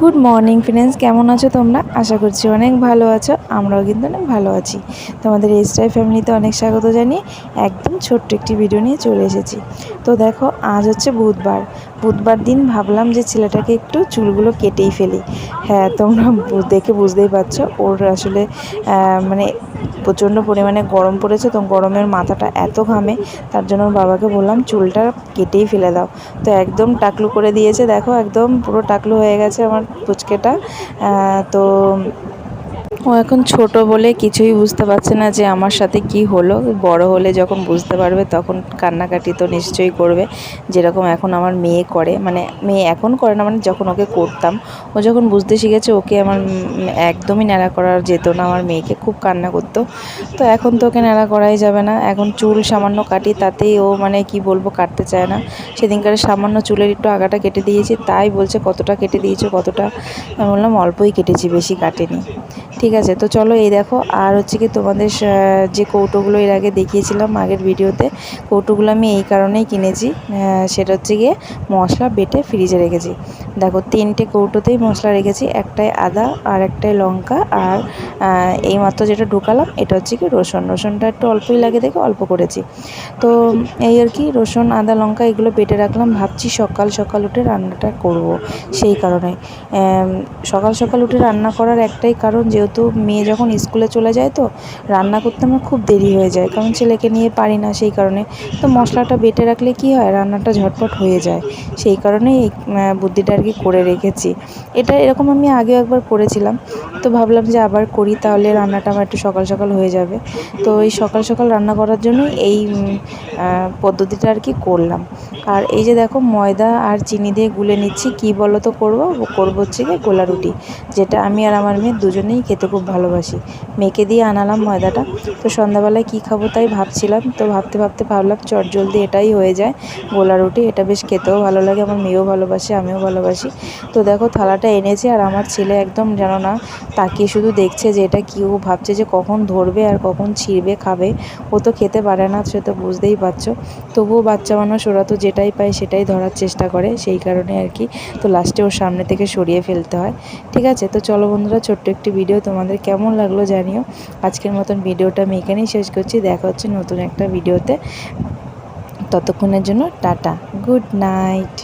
Good morning friends, কেমন আছো তোমরা? আশা করছি অনেক ভালো আছো, আমরাও কিন্তু অনেক ভালো আছি। তোমাদের এসটাই ফ্যামিলিতে অনেক স্বাগত জানিয়ে একদম ছোট্ট একটি ভিডিও নিয়ে চলে এসেছি। তো দেখো, আজ হচ্ছে বুধবার। বুধবার দিন ভাবলাম যে ছেলেটাকে একটু চুলগুলো কেটেই ফেলি। হ্যাঁ তোমরা দেখে বুঝতেই পারছ, ওর আসলে মানে প্রচণ্ড পরিমাণে গরম পড়েছে, তো গরমের মাথাটা এত ঘামে, তার জন্য বাবাকে বললাম, চুলটা কেটেই ফেলে দাও। তো একদম টাকলু করে দিয়েছে, দেখো, একদম পুরো টাকলু হয়ে গেছে আমার পুচকেটা। তো ও এখন ছোট বলে কিছুই বুঝতে পারছে না যে আমার সাথে কি হলো। বড় হলে যখন বুঝতে পারবে তখন কান্নাকাটি তো নিশ্চয়ই করবে। যেরকম এখন আমার মেয়ে করে মানে মেয়ে এখন করে না মানে যখন ওকে করতাম, ও যখন বুঝতে শিখেছে ওকে আমার একদমই ন্যাড়া করা যেত না, আমার মেয়েকে খুব কান্না করতো। তো এখন তো ওকে ন্যাড়া করাই যাবে না। এখন চুল সামান্য কাটি, তাতেই ও মানে কি বলব কাটতে চায় না। সেদিনকার সামান্য চুলের একটু আগাটা কেটে দিয়েছি, তাই বলছে কতটা কেটে দিয়েছ, কতটা? আমি বললাম অল্পই কেটেছি, বেশি কাটেনি। ঠিক আছে, তো চলো এই দেখো। আর হচ্ছে কি তোমাদের যে কৌটোগুলো এর আগে দেখিয়েছিলাম আগের ভিডিওতে, কৌটোগুলো আমি এই কারণেই কিনেছি সেটা হচ্ছে গিয়ে মশলা বেটে ফ্রিজে রেখেছি। দেখো, তিনটে কৌটোতেই মশলা রেখেছি, একটাই আদা আর একটাই লঙ্কা, আর এই মাত্র যেটা ঢোকালাম, এটা হচ্ছে কি রসুন। রসুনটা একটু অল্পই লাগে দেখে অল্প করেছি। তো এই আর কি, রসুন, আদা, লঙ্কা এগুলো বেটে রাখলাম, ভাবছি সকাল সকাল উঠে রান্নাটা করব, সেই কারণে। সকাল সকাল উঠে রান্না করার একটাই কারণ যেহেতু মেয়ে যখন স্কুলে চলে যায় তো, রান্না করতে আমার খুব দেরি হয়ে যায়। কারণ ছেলেকে নিয়ে পারি না সেই কারণে। তো মশলাটা বেটে রাখলে কি হয়, রান্নাটা ঝটপট হয়ে যায়। সেই কারণেই বুদ্ধিটা আর কি করে রেখেছি। এটা এরকম আমি আগেও একবার করেছিলাম। তো ভাবলাম যে আবার করি, তাহলে রান্নাটা আমার একটু সকাল সকাল হয়ে যাবে। তো এই সকাল সকাল রান্না করার জন্য এই পদ্ধতিটা আর কি করলাম। আর এই যে দেখো ময়দা আর চিনি দিয়ে গুলে নিচ্ছি, কি বলো তো করব? করব হচ্ছে গিয়ে গোলা রুটি, যেটা আমি আর আমার মেয়ে দুজনেই খেতে খুব ভালোবাসি। মেয়েকে দিয়ে আনালাম ময়দাটা। তো সন্ধ্যাবেলায় কী খাব তাই ভাবছিলাম, তো ভাবতে ভাবতে ভাবলাম চট জলদি এটাই হয়ে যায়, গোলা রুটি। এটা বেশ খেতেও ভালো লাগে, আমার মেয়েও ভালোবাসে, আমিও ভালোবাসি। তো দেখো থালাটা এনেছি, আর আমার ছেলে একদম জানো না তাকিয়ে শুধু দেখছে যে এটা কী, ও ভাবছে যে কখন ধরবে আর কখন ছিঁড়বে, খাবে। ও তো খেতে পারে না, সে তো বুঝতেই পারছ। তবুও বাচ্চা মানুষ, ওরা তো যেটাই পায় সেটাই ধরার চেষ্টা করে, সেই কারণে আর কি। তো লাস্টে ওর সামনে থেকে সরিয়ে ফেলতে হয়। ঠিক আছে? তো চলো বন্ধুরা, ছোট্ট একটি ভিডিও তোমাদের কেমন লাগল জানিও। আজকের মতন ভিডিওটা আমি এখানেই শেষ করছি। দেখা হচ্ছে নতুন একটা ভিডিওতে ততক্ষণের জন্য টাটা। Good night